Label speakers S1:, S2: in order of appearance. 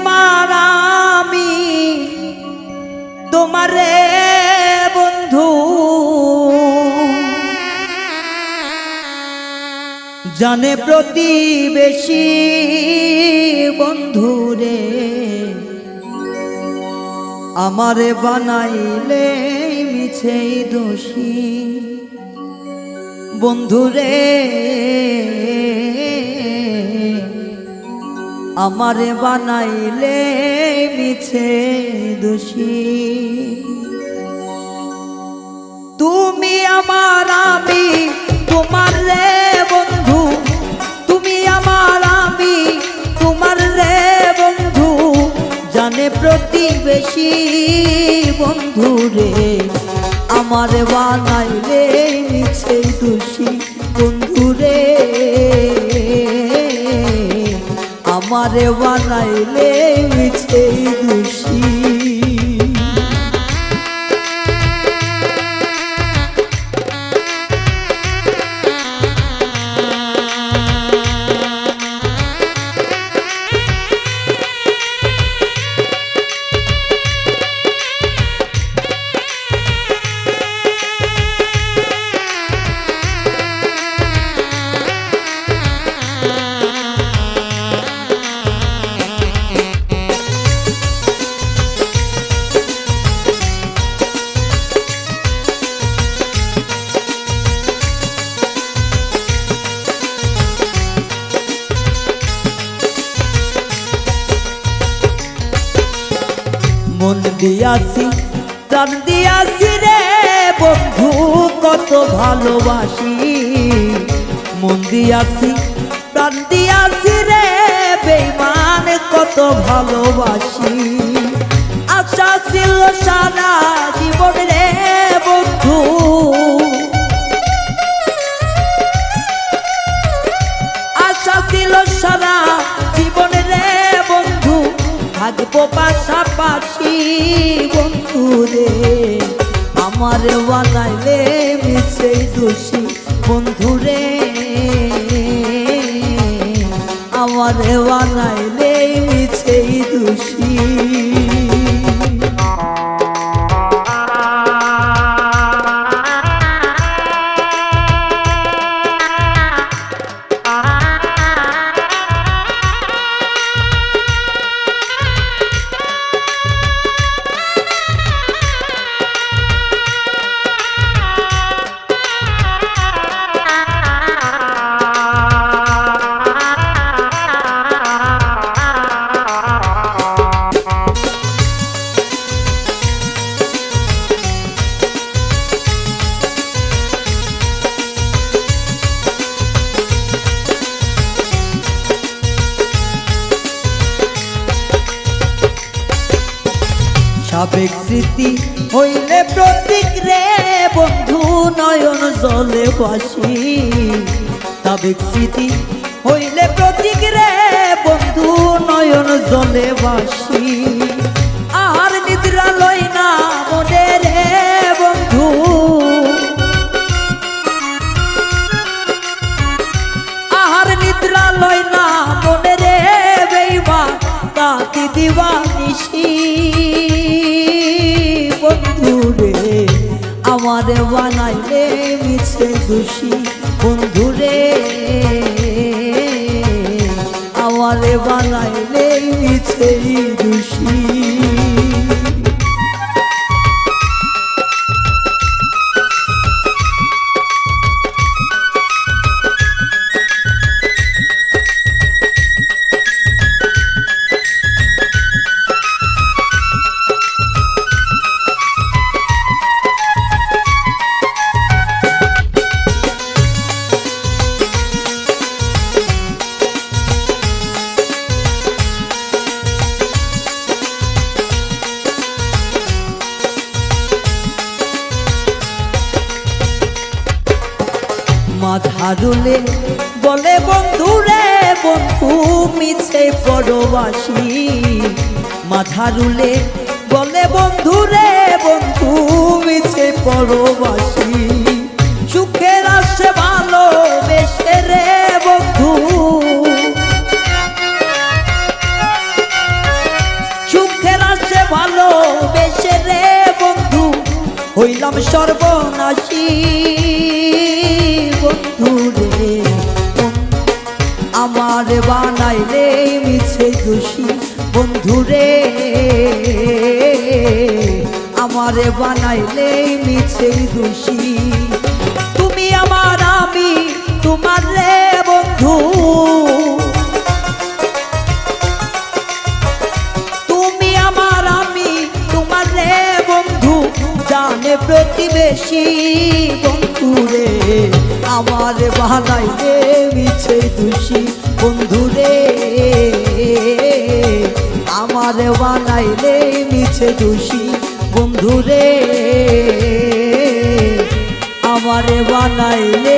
S1: আমার আমি তোমারে বন্ধু। জানে প্রতিবেশী বন্ধুরে আমারে বানাইলে মিছেই দোষী। বন্ধুরে আমারে বানাইলে মিছে দোষী। তুমি আমার আমি, তোমার রে বন্ধু। তুমি আমার আমি, তোমার রে বন্ধু। জানে প্রতিবেশী বন্ধু রে, আমার বানাইলে আমার বানাইলে মিছে দোষী। মন দিয়াছি, প্রাণ দিয়াছি রে বন্ধু, কত ভালোবাসি। মন দিয়াছি, প্রাণ দিয়াছি রে বেমান কত ভালোবাসি। আশা ছিল সারা থাকব পাশাপাশি বন্ধু রে আমার বানাইলে মিছে দোষী বন্ধু রে আমার বানাইলে সাবেক স্মৃতি হইলে প্রতীক রে বন্ধু, নয়ন জলে বাসি আবেগ স্মৃতি হইলে প্রতীক রে বন্ধু, নয়ন জলে বাসি মিছে দোষী বন্ধুরে। আওয়ারে বানাইলে নিচেই দোষী। পারুলে বলে বন্ধু রে বন্ধু মিছে পরবাসী। মাথারুলে বলে বন্ধু রে বন্ধু মিছে পরবাসি। সুখের আসে ভালো বেশে রে, বন্ধু। সুখের আসে ভালো বেশে রে, বন্ধু। হইলাম সর্বনাশী। আমার বানাইলে মিছে দোষী বন্ধু রে, আমার বানাইলে মিছে দোষী তুমি আমার আমি, তোমার রে বন্ধু। তুমি আমার আমি, তোমার রে বন্ধু। জানে প্রতিবেশী বন্ধু রে, আমার বানাই রে মিছে দোষী বন্ধু রে আমার বানাইলে মিছে দোষী বন্ধুরে আমার বানাইলে